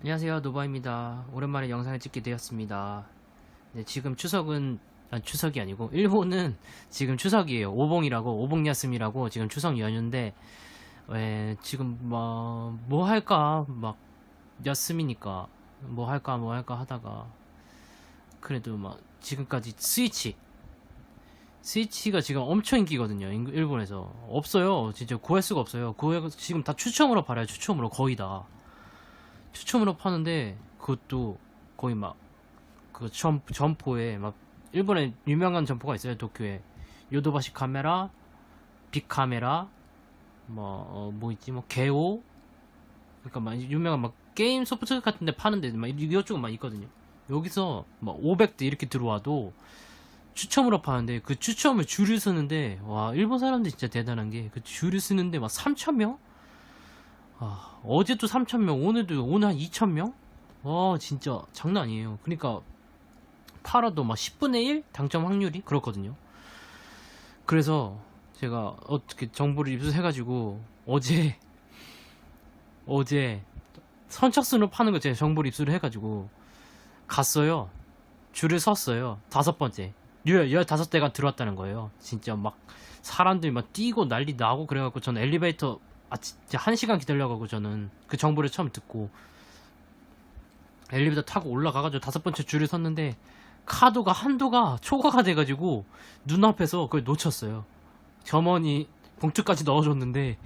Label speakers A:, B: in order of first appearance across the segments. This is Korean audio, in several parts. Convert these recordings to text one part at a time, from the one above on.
A: 안녕하세요 노바입니다. 오랜만에 영상을 찍게 되었습니다. 네, 지금 추석은 아, 추석이 아니고 일본은 지금 추석이에요. 오봉이라고 오봉야스미라고 지금 추석 연휴인데 에, 지금 뭐, 뭐 할까? 막 야스미니까 뭐 할까 뭐 할까 하다가 그래도 막 지금까지 스위치. 스위치가 지금 엄청 인기거든요 인- 일본에서. 없어요. 진짜 구할 수가 없어요. 구해 지금 다 추첨으로 팔아요. 추첨으로 거의 다 추첨으로 파는데 그것도 거의 막 그 점포에 막 일본에 유명한 점포가 있어요 도쿄에. 요도바시 카메라 빅 카메라 뭐 어, 뭐 있지? 뭐 개오? 그러니까 막 유명한 막 게임 소프트 같은데 파는데 막 이것저것 막 있거든요. 여기서 막 500대 이렇게 들어와도 추첨으로 파는데 그 추첨을 줄을 서는데 와 일본 사람들 진짜 대단한 게 그 줄을 쓰는데 막 3천 명 아, 어제도 3,000명, 오늘도, 오늘 한 2,000명? 와, 진짜 장난 아니에요. 그러니까, 팔아도 막 10분의 1? 당첨 확률이? 그렇거든요. 그래서, 제가 어떻게 정보를 입수해가지고, 어제, 어제, 선착순으로 파는 거 제가 정보를 입수를 해가지고, 갔어요. 줄을 섰어요. 다섯 번째. 15대가 들어왔다는 거예요. 진짜 막, 사람들이 막 뛰고 난리 나고 그래갖고 저는 엘리베이터 아 진짜 한 시간 기다려가고 저는 그 정보를 처음 듣고 엘리베이터 타고 올라가가지고 다섯 번째 줄을 섰는데 카드가 한도가 초과가 돼가지고 눈앞에서 그걸 놓쳤어요. 점원이 봉투까지 넣어줬는데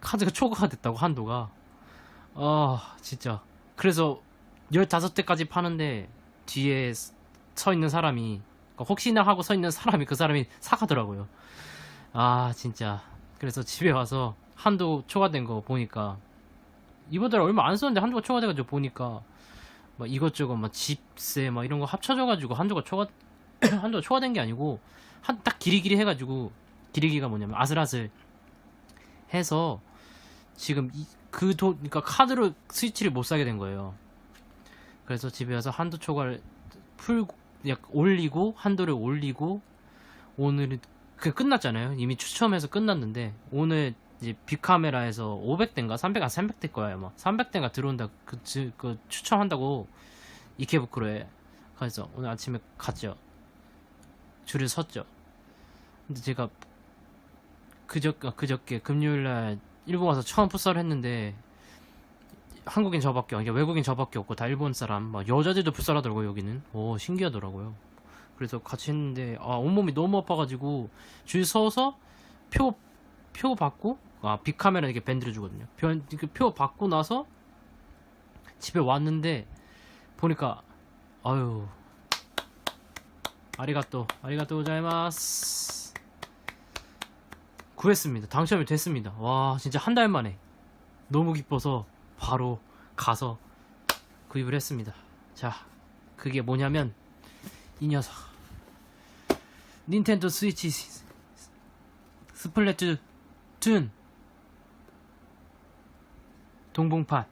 A: 카드가 초과가 됐다고 한도가 아 진짜 그래서 15대까지 파는데 뒤에 서 있는 사람이 그러니까 혹시나 하고 서 있는 사람이 그 사람이 사가더라고요. 아 진짜 그래서 집에 와서 한도 초과된 거 보니까 이번 달에 얼마 안 썼는데 한도가 초과돼가지고 보니까 막 이것저것 막 집세 막 이런 거 합쳐져가지고 한도가 초과 한도가 초과된 게 아니고 한딱 기리기리 해가지고 기리기가 뭐냐면 아슬아슬 해서 지금 그돈 그러니까 카드로 스위치를 못 사게 된 거예요. 그래서 집에 와서 한도 초과를 풀고 약 올리고 한도를 올리고 오늘은 그 끝났잖아요. 이미 추첨해서 끝났는데 오늘 이제 빅카메라에서 500대인가 300, 아 300대 거야 아마 300대가 들어온다 그, 지- 그 추첨한다고 이케부쿠로에 그래서 오늘 아침에 갔죠. 줄을 섰죠. 근데 제가 그저 아, 그저께 금요일날 일본 와서 처음 풋살을 했는데 한국인 저밖에 아니 외국인 저밖에 없고 다 일본 사람 막 여자들도 풋살하더라고요 여기는 오 신기하더라고요. 그래서 같이 했는데 아 온몸이 너무 아파가지고 줄 서서 표 표 받고 아 빅카메라 이렇게 밴드를 주거든요. 표, 이렇게 표 받고 나서 집에 왔는데 보니까 아유 아리가또 아리가또 고자이마스 구했습니다. 당첨이 됐습니다. 와 진짜 한 달 만에 너무 기뻐서 바로 가서 구입을 했습니다. 자 그게 뭐냐면 이 녀석 닌텐도 스위치 스- 스플래트 툰 동봉판.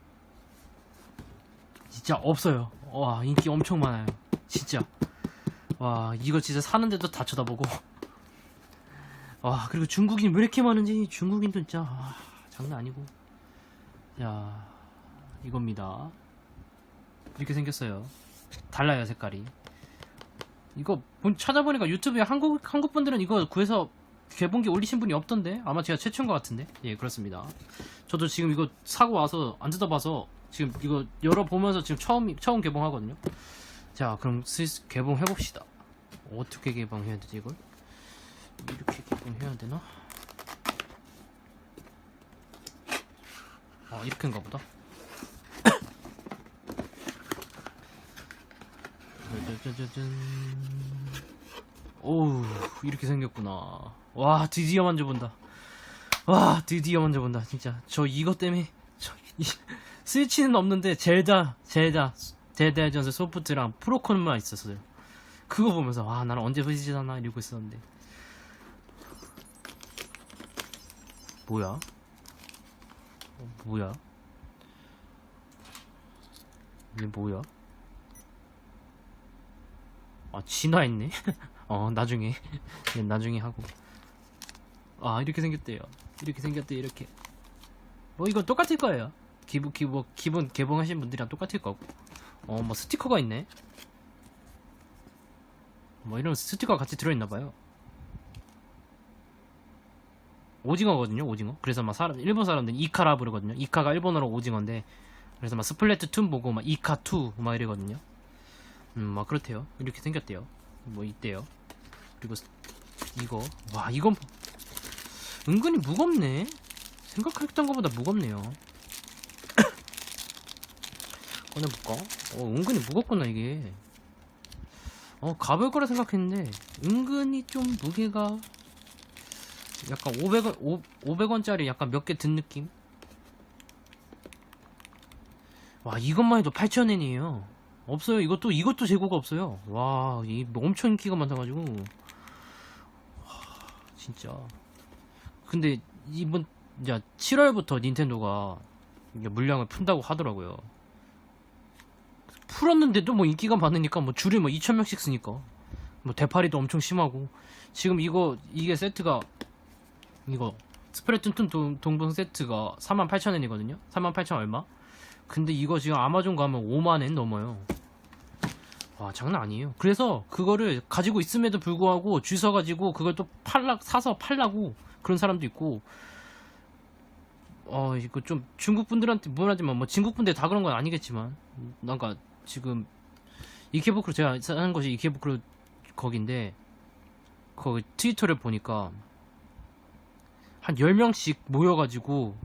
A: 진짜 없어요. 와 인기 엄청 많아요. 진짜. 와 이거 진짜 사는데도 다 쳐다보고. 와 그리고 중국인 왜 이렇게 많은지 중국인도 진짜 와, 장난 아니고. 야 이겁니다. 이렇게 생겼어요. 달라요 색깔이. 이거 본- 찾아보니까 유튜브에 한국 한국 분들은 이거 구해서 개봉기 올리신 분이 없던데? 아마 제가 최초인 것 같은데? 예 그렇습니다. 저도 지금 이거 사고 와서 안 뜯어봐서 지금 이거 열어보면서 지금 처음 처음 개봉하거든요. 자 그럼 슬슬 개봉해 봅시다. 어떻게 개봉해야 되지 이걸? 이렇게 개봉해야 되나? 아 이렇게인가 보다. 짜자자잔 오우 이렇게 생겼구나. 와 드디어 만져본다. 와 드디어 만져본다 진짜. 저 이것 때문에 저 이, 스위치는 없는데 젤다 젤다 젤다 전설 소프트랑 프로콘만 있었어요. 그거 보면서 와 나는 언제 스위치잖아 이러고 있었는데. 뭐야? 어, 뭐야? 이게 뭐야? 아 진화했네 어 나중에. 네, 나중에 하고. 아 이렇게 생겼대요. 이렇게 생겼대 이렇게. 뭐 이건 똑같을 거예요. 기본 기본 기본 개봉하신 분들이랑 똑같을 거고. 어 뭐 스티커가 있네. 뭐 이런 스티커가 같이 들어있나 봐요. 오징어거든요 오징어. 그래서 막 사람 일본 사람들은 이카라 부르거든요. 이카가 일본어로 오징어인데 그래서 막 스플래트 2 보고 막 이카 2막 이러거든요. 음막 그렇대요. 이렇게 생겼대요. 뭐 있대요 그리고 스- 이거. 와 이건 은근히 무겁네. 생각했던 것보다 무겁네요. 꺼내볼까? 어 은근히 무겁구나 이게. 어 가볼 거라 생각했는데 은근히 좀 무게가 약간 500원 5, 500원짜리 약간 몇 개 든 느낌? 와 이것만 해도 8,000엔이에요. 없어요. 이것도 이것도 재고가 없어요. 와 이 엄청 인기가 많아가지고. 와 진짜. 근데 이번 이제 7월부터 닌텐도가 물량을 푼다고 하더라고요. 풀었는데도 뭐 인기가 많으니까 뭐 줄이 뭐 2,000명씩 쓰니까. 뭐 대파리도 엄청 심하고. 지금 이거 이게 세트가 이거 스프레툰 동, 동봉 세트가 48,000엔이거든요? 38,000 얼마? 근데 이거 지금 아마존 가면 5만엔 넘어요 와 장난 아니에요. 그래서 그거를 가지고 있음에도 불구하고 줄 서가지고 그걸 또 팔라 사서 팔라고 그런 사람도 있고. 어 이거 좀 중국 분들한테 무난하지만 뭐 중국 분들 다 그런 건 아니겠지만. 뭔가 지금 이케부크로 제가 사는 곳이 이케부크로 거긴데 거기 트위터를 보니까 한 10명씩 모여가지고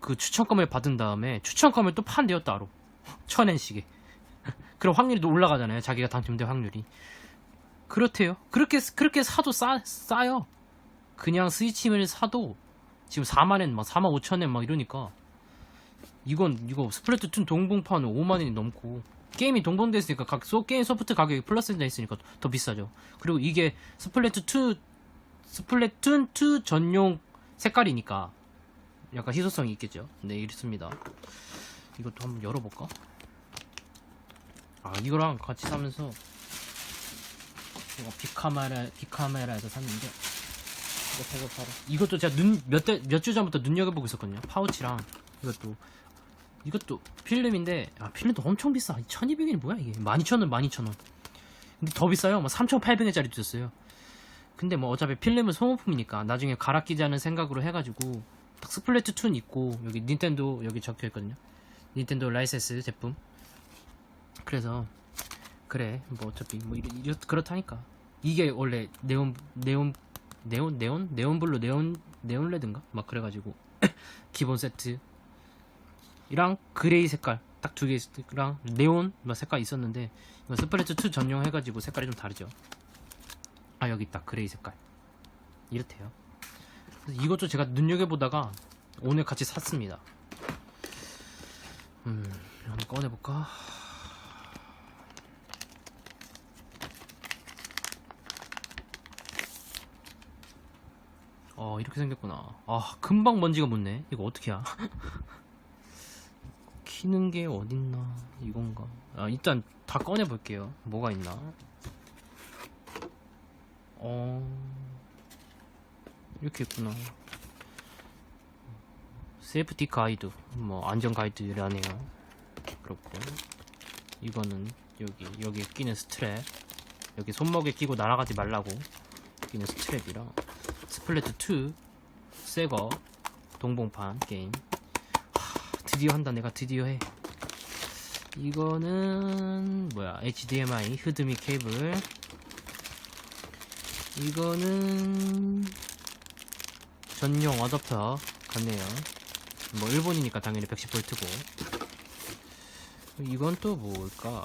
A: 그 추천권을 받은 다음에 추천권을 또 판대요 따로. 천엔씩에 그럼 확률이 또 올라가잖아요. 자기가 당첨될 확률이. 그렇대요. 그렇게 그렇게 사도 싸, 싸요. 그냥 스위치를 사도 지금 4만엔 막 4만 5천엔 막 이러니까 이건 이거 스플래툰 동봉판은 5만원이 넘고 게임이 동봉돼 있으니까 각 소, 게임 소프트 가격이 플러스 돼 있으니까 더 비싸죠. 그리고 이게 스플래툰 2 스플래툰 2 전용 색깔이니까 약간 희소성이 있겠죠. 네 이렇습니다. 이것도 한번 열어볼까 아 이거랑 같이 사면서 이거 빅카메라 빅카메라에서 샀는데 이거 저거 바로 이것도 제가 눈몇몇 주 전부터 눈여겨보고 있었거든요 파우치랑. 이것도. 이것도 필름인데 아 필름도 엄청 비싸. 1200원이 뭐야 이게? 12,000원 12,000원. 근데 더 비싸요? 뭐 3,800원짜리도 있어요. 근데 뭐 어차피 필름은 소모품이니까 나중에 갈아 끼자는 생각으로 해가지고 딱 스플래트 2는 있고 여기 닌텐도 여기 적혀 있거든요. 닌텐도 라이센스 제품 그래서 그래 뭐 어차피 뭐 이렇, 이렇 그렇다니까. 이게 원래 네온 네온 네온 네온? 네온 블루 네온 네온 레드인가? 막 그래가지고 기본 세트 이랑 그레이 색깔 딱 두 개랑 네온 막 색깔 있었는데 이거 스플래트 2 전용 해가지고 색깔이 좀 다르죠. 아 여기 있다. 그레이 색깔. 이렇대요. 이것도 제가 눈여겨보다가 오늘 같이 샀습니다. 음 한번 꺼내볼까 어 이렇게 생겼구나. 아 금방 먼지가 묻네. 이거 어떻게 야? 키는 게 어딨나? 이건가? 아 일단 다 꺼내 볼게요. 뭐가 있나? 어 이렇게 있구나. 세이프티 가이드. 뭐 안전 가이드라네요. 그렇고. 이거는 여기 여기에 끼는 스트랩. 여기 손목에 끼고 날아가지 말라고 끼는 스트랩이랑 스플래트 2 새거. 동봉판 게임. 하, 드디어 한다. 내가 드디어 해. 이거는 뭐야. HDMI 흐드미 케이블. 이거는 전용 어댑터 같네요. 뭐 일본이니까 당연히 110V고. 이건 또 뭘까?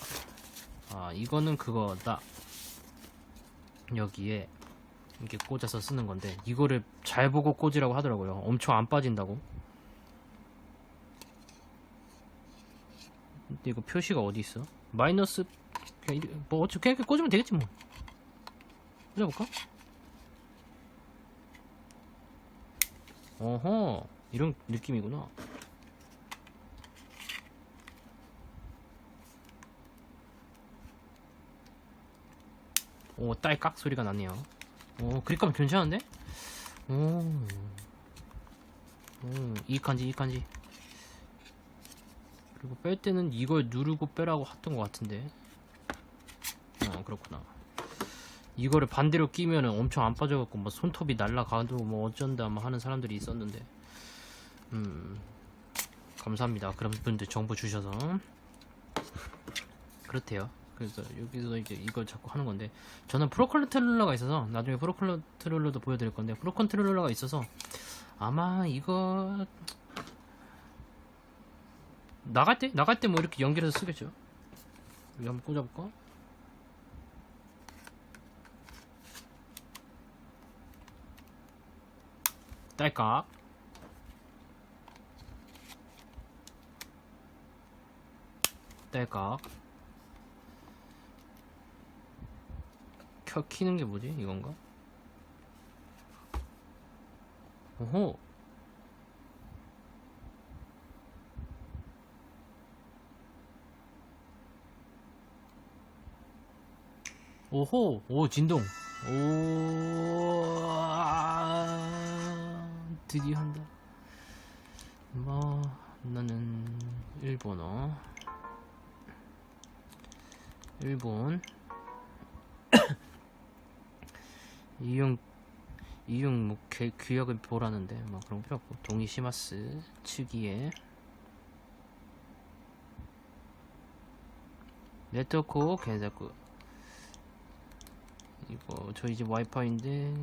A: 아 이거는 그거다. 여기에 이렇게 꽂아서 쓰는 건데 이거를 잘 보고 꽂으라고 하더라고요. 엄청 안 빠진다고. 근데 이거 표시가 어디 있어? 마이너스 그냥 이리- 뭐 어차피 그냥 이렇게 꽂으면 되겠지 뭐. 꽂아볼까? 어허 이런 느낌이구나. 오 딸깍 소리가 나네요 오 그립감 괜찮은데? 오, 오 이간지 이간지. 그리고 뺄 때는 이걸 누르고 빼라고 했던 것 같은데. 어 그렇구나. 이거를 반대로 끼면은 엄청 안 빠져갖고 뭐 손톱이 날라가도 뭐 어쩐다 뭐 하는 사람들이 있었는데. 음 감사합니다. 그런 분들 정보 주셔서. 그렇대요 그래서 여기서 이제 이걸 자꾸 하는 건데 저는 프로 컨트롤러가 있어서 나중에 프로 컨트롤러도 보여드릴 건데 프로 컨트롤러가 있어서 아마 이거 나갈 때 나갈 때 뭐 이렇게 연결해서 쓰겠죠? 여기 한번 꽂아볼까? 딸깍. 딸깍 켜 키는 게 뭐지 이건가? 오호. 오호. 오 진동. 오 아, 드디어 한다. 뭐 나는 일본어. 일본 이용 이용 뭐 개, 규약을 보라는데 뭐 그런 거 필요 없고. 동이시마스 측이에 네트워크検索 이거 저희 집 와이파이인데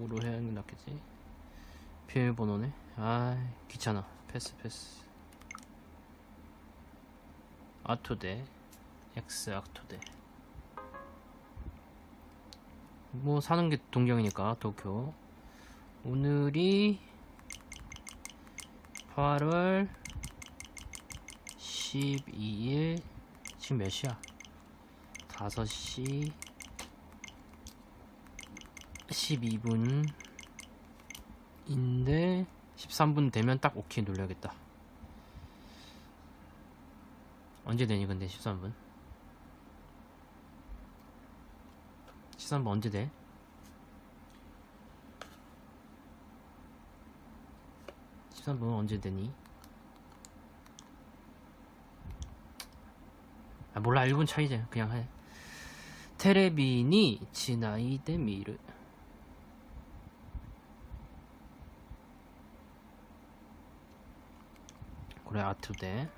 A: 5로 해야 하는 게 낫겠지? 비밀번호네? 아 귀찮아. 패스 패스. 아토데. X 아토데 뭐 사는 게 동경이니까 도쿄. 오늘이 8월 12일 지금 몇 시야? 5시 12분인데 13분 되면 딱 오케이 눌러야겠다. 언제 되니 근데 13분 13분 언제 돼? 십삼 분 언제 되니? 아 몰라. 1분 차이지 그냥 해. 테레비니 지나이 데 미르. 그래 아트데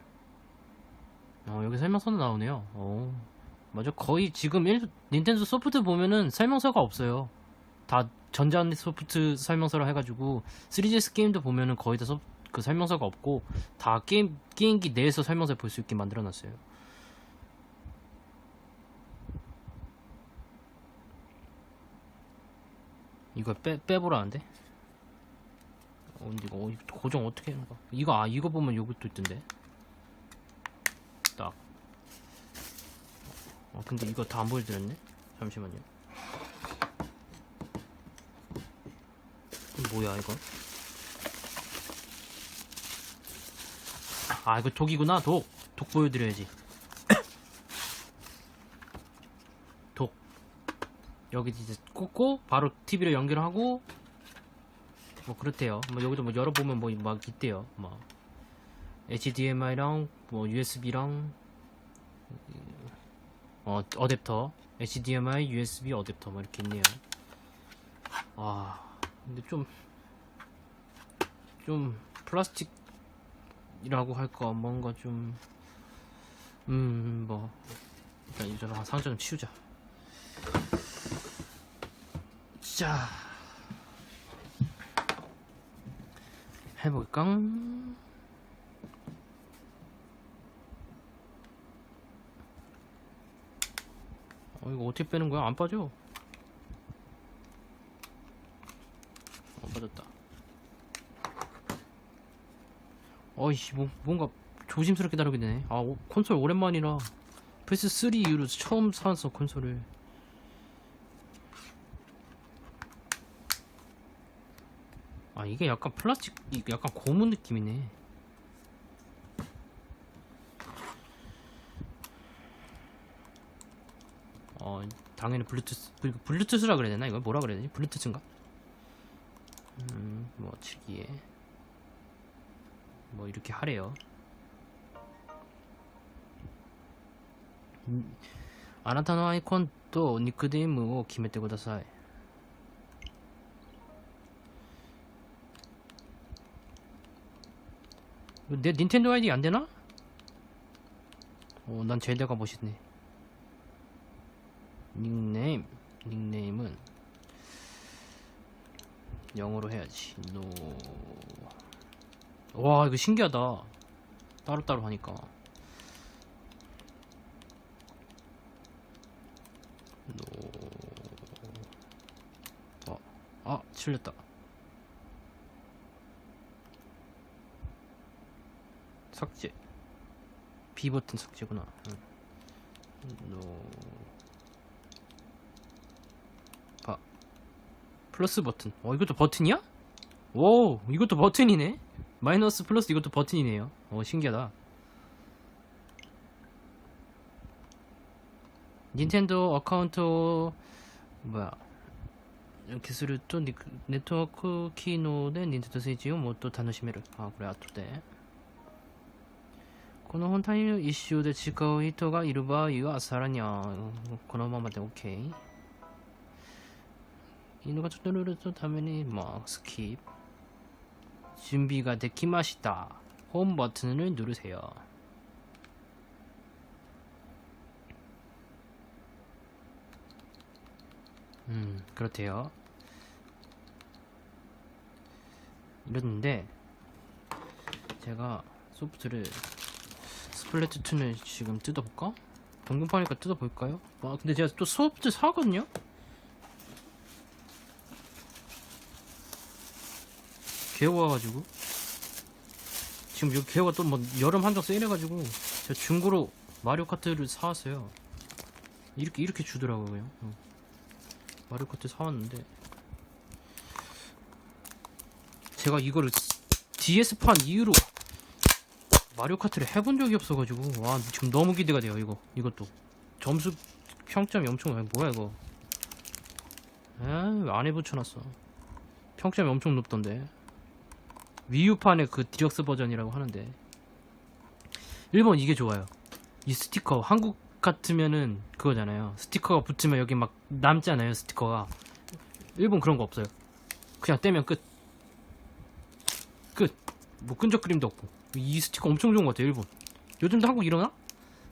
A: 어 여기 설명서도 나오네요. 오 맞아. 거의 지금 일, 닌텐도 소프트 보면은 설명서가 없어요. 다 전자 소프트 설명서로 해가지고 3DS 게임도 보면은 거의 다그 설명서가 없고 다 게임 게임기 내에서 설명서 볼 수 있게 만들어놨어요. 이거 빼 빼보라는데? 어, 이거 어, 고정 어떻게 하는 거야? 이거 아 이거 보면 요것도 있던데. 딱 어, 근데 이거 다 안 보여드렸네? 잠시만요. 뭐야, 이거? 아, 이거 독이구나, 독. 독 보여드려야지. 독. 여기 이제 꽂고, 바로 TV로 연결하고, 뭐, 그렇대요. 뭐, 여기도 뭐, 열어보면 뭐, 막 있대요. 뭐, HDMI랑, 뭐, USB랑, 어, 어댑터 HDMI, USB 어댑터 뭐 이렇게 있네요. 아, 근데 좀, 좀 플라스틱이라고 할까 뭔가 좀, 음, 뭐 일단 이제는 상자 좀 치우자. 자, 해볼까? 어, 이거 어떻게 빼는 거야? 안 빠져. 어, 빠졌다. 어이씨, 뭐, 뭔가 조심스럽게 다루게 되네. 아, 오- 콘솔 오랜만이라. 플스3 이후로 처음 사서 콘솔을. 아, 이게 약간 플라스틱, 이- 약간 고무 느낌이네. 어, 당연히 블루투스, 블- 블루투스라 그래야 되나? 이걸 뭐라 그래야 되지? 블루투스인가? 음, 뭐, 치기에. 뭐, 이렇게 하래요. 음, あなたのアイコンとニックネームを決めてください。내 닌텐도 아이디 안 되나? 어, 난 젤다가 멋있네. 닉네임, 닉네임은 영어로 해야지. 노. 와, 이거 신기하다. 따로따로 하니까. 노. 어, 아, 틀렸다. 삭제. B 버튼 삭제구나. 응. 노. 플러스 버튼. 어, 이것도 버튼이야? 오, 이것도 버튼이네. 마이너스 플러스 이것도 버튼이네요. 어, 신기하다. 닌텐도 어카운트 뭐야 이렇게 すると 니- 네트워크 기능で 닌텐도 스위치をもっと楽しめるあこれ後でこの本体を一周で使う人がいる場合はさらにあこのままで OK 犬がちょっとルールのためにまあスキップ準備ができました홈 버튼을 누르세요 음, 그렇대요. 이랬는데, 제가 소프트를, 스플래트 2는 지금 뜯어볼까? 변경판이니까 뜯어볼까요? 아, 근데 제가 또 소프트 사거든요? 개호 와가지고. 지금 여기 개호가 또 뭐 여름 한정 세일해 가지고, 제가 중고로 마리오 카트를 사왔어요. 이렇게, 이렇게 주더라고요. 응. 마리오 카트 사왔는데 제가 이거를 DS판 이후로 마리오 카트를 해본 적이 없어가지고 와 지금 너무 기대가 돼요 이거 이것도 점수 평점이 엄청 많이 뭐야 이거 에왜 안에 붙여놨어 평점이 엄청 높던데 위유판의 그 디럭스 버전이라고 하는데 일본 이게 좋아요 이 스티커 한국 같으면은 그거잖아요. 스티커가 붙으면 여기 막 남잖아요. 스티커가. 일본 그런 거 없어요. 그냥 떼면 끝. 끝. 뭐 끈적 그림도 없고. 이 스티커 엄청 좋은 것 같아요. 일본. 요즘도 한국 이러나?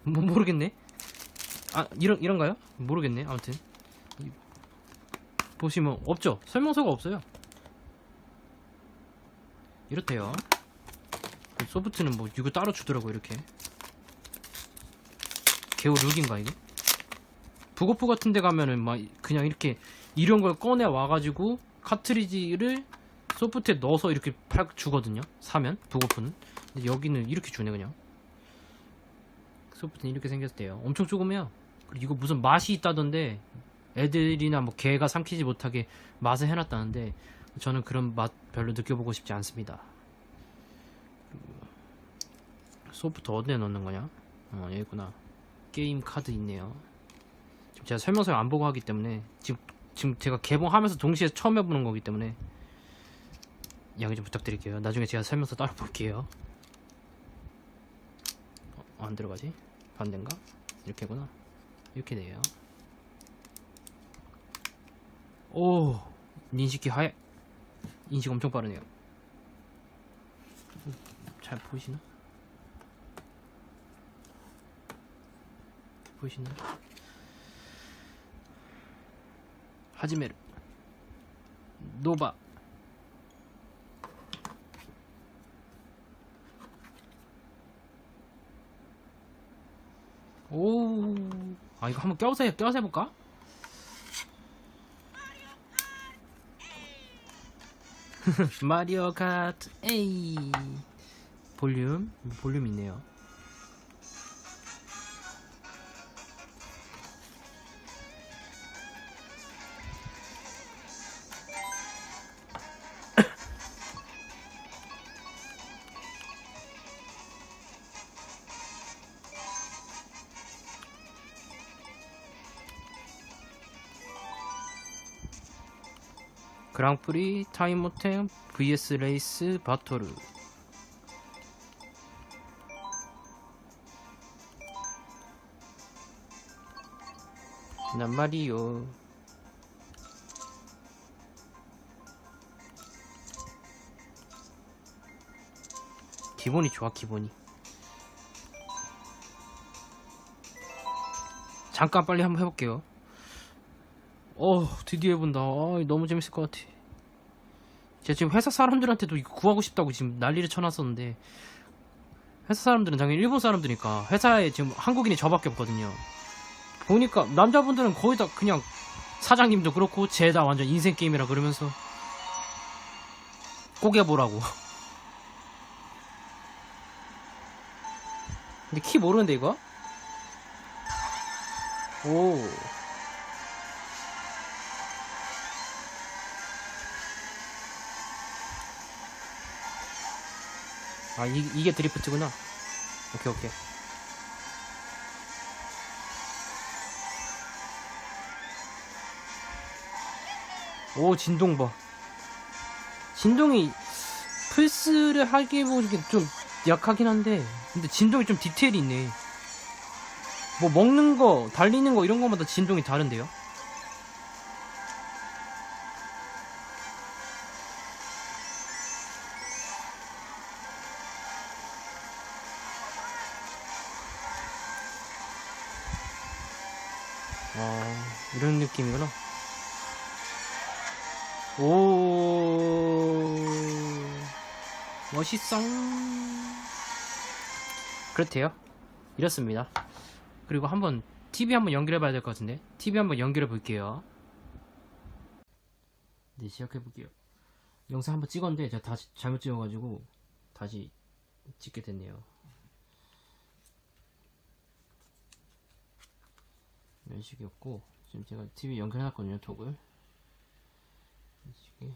A: 뭐 모르겠네. 아 이런 이런가요? 모르겠네. 아무튼 이- 보시면 없죠. 설명서가 없어요. 이렇대요. 소프트는 뭐 이거 따로 주더라고 이렇게. 개우 룩인가 이게? 부고프 같은 데 가면은 막 그냥 이렇게 이런 걸 꺼내 와가지고 카트리지를 소프트에 넣어서 이렇게 팔 주거든요 사면 부고프는 근데 여기는 이렇게 주네 그냥 소프트는 이렇게 생겼대요 엄청 조그매요 그리고 이거 무슨 맛이 있다던데 애들이나 뭐 개가 삼키지 못하게 맛을 해놨다는데 저는 그런 맛 별로 느껴보고 싶지 않습니다 소프트 어디에 넣는 거냐 어 여기구나 게임 카드 있네요. 지금 제가 설명서를 안 보고 하기 때문에 지금 지금 제가 개봉하면서 동시에 처음 해보는 거기 때문에 양해 좀 부탁드릴게요. 나중에 제가 설명서 따로 볼게요. 어, 안 들어가지? 반대인가? 이렇게구나. 이렇게 돼요. 오 인식이 하얘. 인식 엄청 빠르네요. 잘 보이시나? 보이시나요? 하지메르 노바 오, 아 이거 한번 껴서 해, 껴서 해볼까? 마리오 카트 에이 볼륨 볼륨 있네요. 그랑프리 타임모템 vs 레이스 바토르 난 말이요. 기본이 좋아, 기본이. 잠깐 빨리 한번 해볼게요. 어, 드디어 해본다. 아, 너무 재밌을 것 같아. 제가 지금 회사 사람들한테도 이거 구하고 싶다고 지금 난리를 쳐놨었는데, 회사 사람들은 당연히 일본 사람들이니까, 회사에 지금 한국인이 저밖에 없거든요. 보니까, 남자분들은 거의 다 그냥, 사장님도 그렇고, 쟤 다 완전 인생 게임이라 그러면서, 꼭 해보라고. 근데 키 모르는데, 이거? 오. 아, 이, 이게 드리프트구나. 오케이, 오케이. 오, 진동 봐. 진동이 플스를 하기에 보기엔 좀 약하긴 한데, 근데 진동이 좀 디테일이 있네. 뭐 먹는 거, 달리는 거 이런 거마다 진동이 다른데요? 멋있어. 그렇대요. 이렇습니다. 그리고 한번 TV 한번 연결해 봐야 될 것 같은데 TV 한번 연결해 볼게요 네 시작해 볼게요 영상 한번 찍었는데 제가 다시 잘못 찍어 가지고 다시 찍게 됐네요 이런 식이었고 지금 제가 TV 연결해 놨거든요 톡을 이런 식이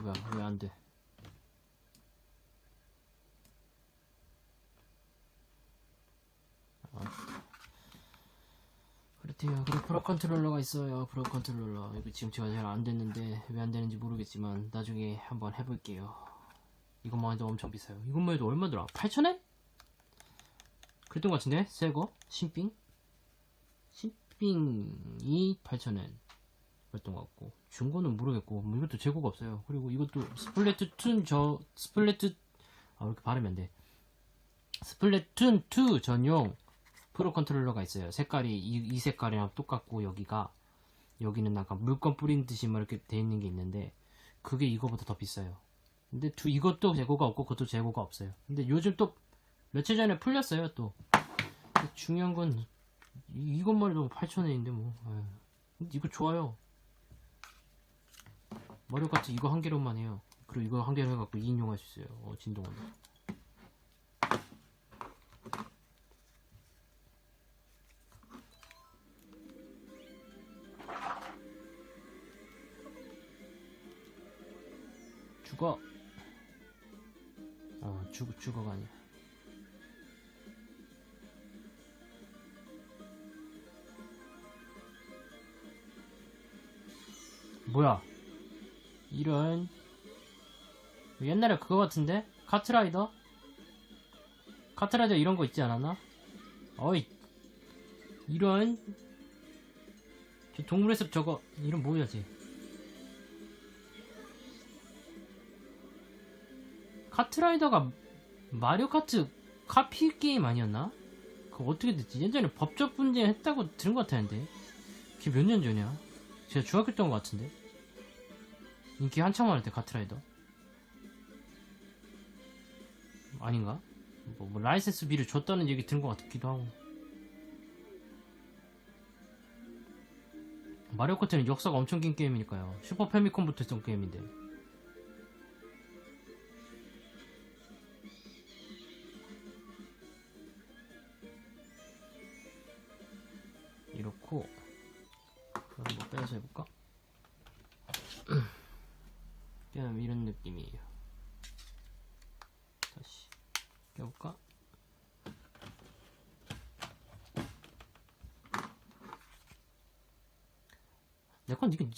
A: 뭐야 왜 안돼 그렇대요. 그리고 프로 컨트롤러가 있어요. 프로 컨트롤러. 이거 지금 제가 잘 안 됐는데 왜 안 되는지 모르겠지만 나중에 한번 해볼게요. 이것만 해도 엄청 비싸요. 이것만 해도 얼마더라? 8,000엔? 그랬던 것 같은데? 새거? 신빙? 신빙이 8,000엔. 그랬던 것 같고. 중고는 모르겠고. 뭐 이것도 재고가 없어요. 그리고 이것도 스플래툰 2, 저, 스플래툰, 아, 왜 이렇게 발음이 안 돼. 스플래툰 2 전용 프로 컨트롤러가 있어요. 색깔이 이, 이 색깔이랑 똑같고 여기가 여기는 약간 물건 뿌린 듯이 막 이렇게 돼 있는 게 있는데 그게 이거보다 더 비싸요. 근데 두 이것도 재고가 없고 그것도 재고가 없어요. 근데 요즘 또 며칠 전에 풀렸어요 또. 중요한 건 이, 이것만 해도 8,000원인데 뭐. 아유. 근데 이거 좋아요. 마리오 카트 이거 한 개로만 해요. 그리고 이거 한 개로 해갖고 2인용 할 수 있어요. 어, 진동으로. 죽어. 어, 죽, 죽어가 아니야. 뭐야? 이런. 옛날에 그거 같은데? 카트라이더? 카트라이더 이런 거 있지 않았나? 어이. 이런. 저 동물의 숲 저거, 이런 뭐야지? 카트라이더가 마리오 카트 카피 게임 아니었나? 그거 어떻게 됐지? 예전에 법적 분쟁 했다고 들은 것 같았는데 그게 몇 년 전이야? 제가 중학교 때인 것 같은데 인기 한참 많을 때 카트라이더. 아닌가? 뭐, 뭐 라이센스비를 줬다는 얘기 들은 것 같기도 하고. 마리오 카트는 역사가 엄청 긴 게임이니까요. 슈퍼 패미컴부터 했던 게임인데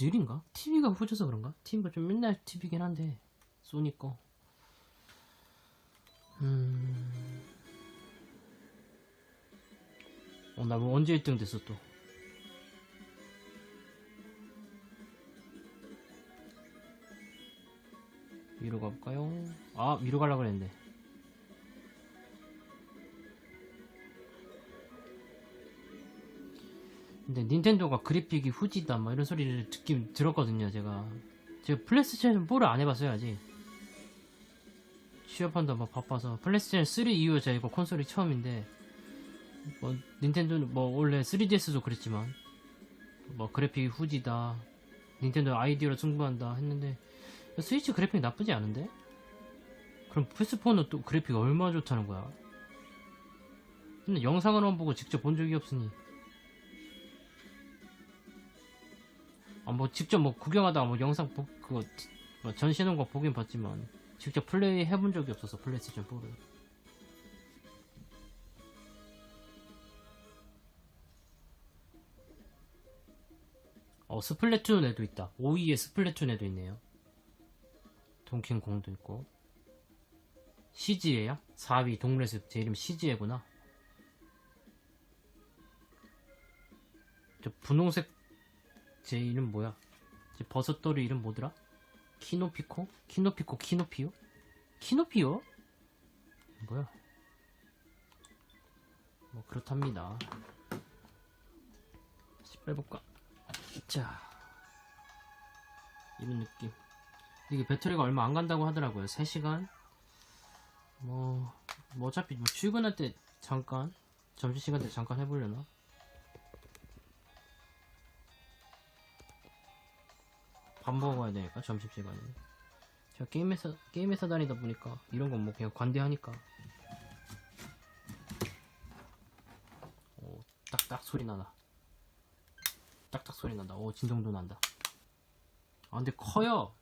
A: 느린가? TV가 후져서 그런가? TV가 좀 맨날 TV긴 한데 소니 거 음. 어, 나 뭐 언제 1등 됐어 또. 위로 가볼까요? 아, 위로 가려고 그랬는데. 근데 닌텐도가 그래픽이 후지다 막 이런 소리를 듣긴 들었거든요 제가. 제가 플레이스테이션 4를 안 해봤어요 아직 취업한다 막 바빠서. 플레이스테이션 3 이후 제가 이거 콘솔이 처음인데 뭐 닌텐도는 뭐 원래 3DS도 그랬지만 뭐 그래픽이 후지다 닌텐도 아이디어로 승부한다 했는데 스위치 그래픽 나쁘지 않은데? 그럼 플스4는 또 그래픽 얼마나 좋다는 거야? 근데 영상으로만 보고 직접 본 적이 없으니 아, 뭐 직접 뭐 구경하다가 뭐 영상 보, 그거 뭐 전시하는 거 보긴 봤지만 직접 플레이 해본 적이 없어서 플레이스테이션 4를 어 스플래툰에도 있다. 5위에 스플래툰에도 있네요. 동킹공도 있고. 시지에야? 4위 동물의 제 이름 시지에구나. 저 분홍색 제 이름 뭐야? 제 버섯돌이 이름 뭐더라? 키노피코? 키노피코 키노피오? 키노피오? 뭐야? 뭐 그렇답니다. 다시 빼볼까? 자 이런 느낌. 이게 배터리가 얼마 안 간다고 하더라고요. 3시간? 뭐, 뭐 어차피 뭐 출근할 때 잠깐 점심시간 때 잠깐 해보려나? 밥 먹어야 되니까 점심시간에. 제가 게임에서 게임에서 다니다 보니까 이런 건 뭐 그냥 관대하니까. 오 딱딱 소리 나다. 딱딱 소리 난다. 오 진동도 난다. 아 근데 커요.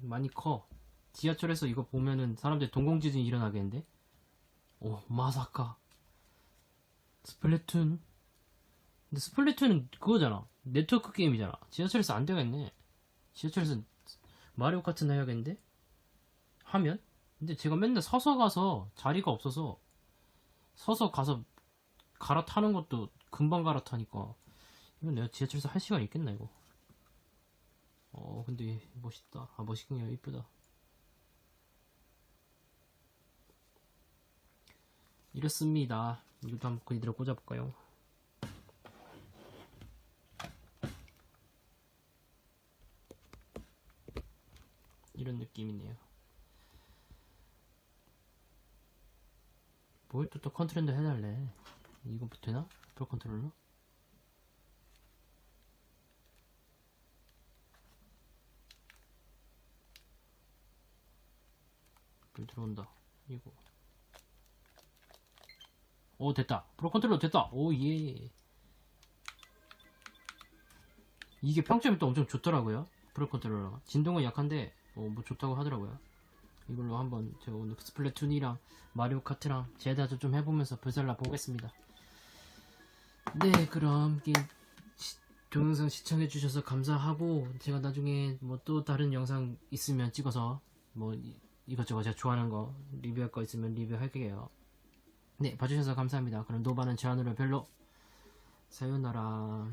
A: 많이 커. 지하철에서 이거 보면은 사람들 동공지진 일어나겠는데? 오 마사카. 스플래툰? 근데 스플래툰은 그거잖아. 네트워크 게임이잖아. 지하철에서 안 되겠네 지하철에서 마리오 카트 해야겠는데? 하면? 근데 제가 맨날 서서 가서 자리가 없어서 서서 가서 갈아타는 것도 금방 갈아타니까. 이건 내가 지하철에서 할 시간 있겠나 이거? 어 근데 멋있다. 아 멋있긴 해요. 이쁘다. 이렇습니다. 이것도 한번 그대로 꽂아볼까요 이런 느낌이네요. 뭘 또 또 컨트롤도 해달래. 이거 되나? 프로 컨트롤러? 불 들어온다. 이거. 오 됐다. 프로 컨트롤러 됐다. 오 예. 이게 평점이 또 엄청 좋더라고요. 프로 컨트롤러가. 진동은 약한데 어, 뭐 좋다고 하더라고요. 이걸로 한번 제가 오늘 스플래툰이랑 마리오 카트랑 제다도 좀 해보면서 불살라 보겠습니다. 네, 그럼 동영상 시청해주셔서 감사하고 제가 나중에 뭐 또 다른 영상 있으면 찍어서 뭐 이- 이것저것 제가 좋아하는 거 리뷰할 거 있으면 리뷰할게요. 네, 봐주셔서 감사합니다. 그럼 노바는 제 안으로 별로 사요나라.